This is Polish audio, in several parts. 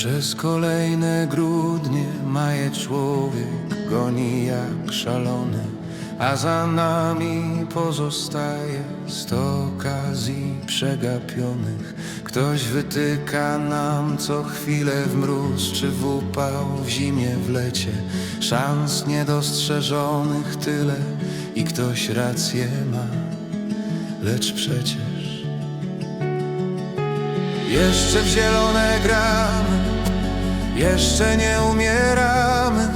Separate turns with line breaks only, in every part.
Przez kolejne grudnie maje człowiek goni jak szalony, a za nami pozostaje sto okazji przegapionych. Ktoś wytyka nam co chwilę w mróz czy w upał, w zimie, w lecie, szans niedostrzeżonych tyle i ktoś rację ma, lecz przecież jeszcze w zielone gramy, jeszcze nie umieramy,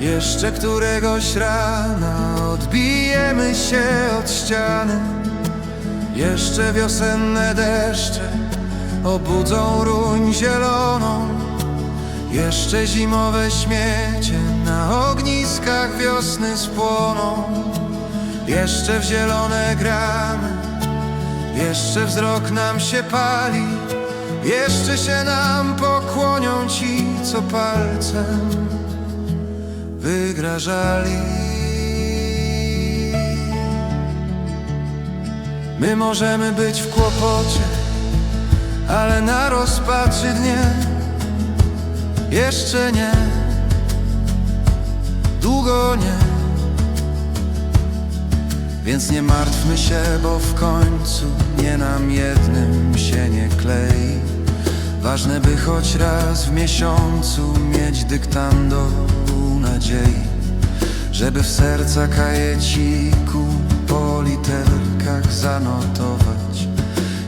jeszcze któregoś rana odbijemy się od ściany. Jeszcze wiosenne deszcze obudzą ruń zieloną, jeszcze zimowe śmiecie na ogniskach wiosny spłoną. Jeszcze w zielone gramy, jeszcze wzrok nam się pali, jeszcze się nam pokłonią ci, co palcem wygrażali. My możemy być w kłopocie, ale na rozpaczy dnie jeszcze nie, długo nie. Więc nie martwmy się, bo w końcu nie nam jednym się nie klei. Ważne, by choć raz w miesiącu mieć dyktando nadziei, żeby w serca kajeciku po literkach zanotować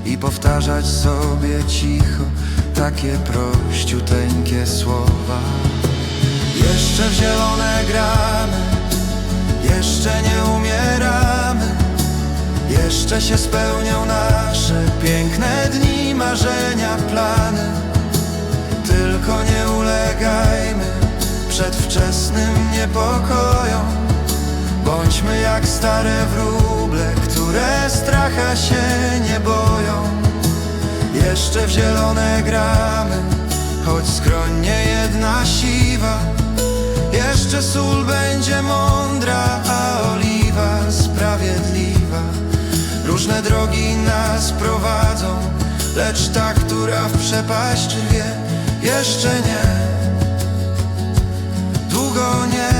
i powtarzać sobie cicho takie prościuteńkie słowa. Jeszcze w zielone gramy jeszcze nie umieramy, jeszcze się spełnią nasze piękne dni, marzenia, plany. Tylko nie ulegajmy przedwczesnym niepokojom. Bądźmy jak stare wróble, które stracha się nie boją. Jeszcze w zielone gramy, choć skronie jedna siwa. Jeszcze sól będzie mądra, a oliwa. Różne drogi nas prowadzą, lecz ta, która w przepaść wie, jeszcze nie, długo nie.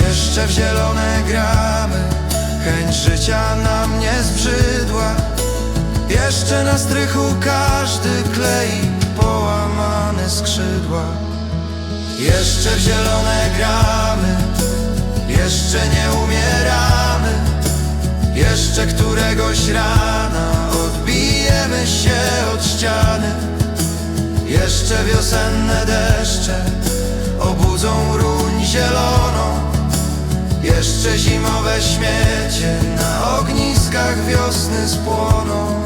Jeszcze w zielone gramy, chęć życia nam nie zbrzydła. Jeszcze na strychu każdy klei połamane skrzydła. Jeszcze w zielone gramy, jeszcze nie umieramy. Jeszcze któregoś rana odbijemy się od ściany. Jeszcze wiosenne deszcze obudzą ruń zieloną. Jeszcze zimowe śmiecie na ogniskach wiosny spłoną.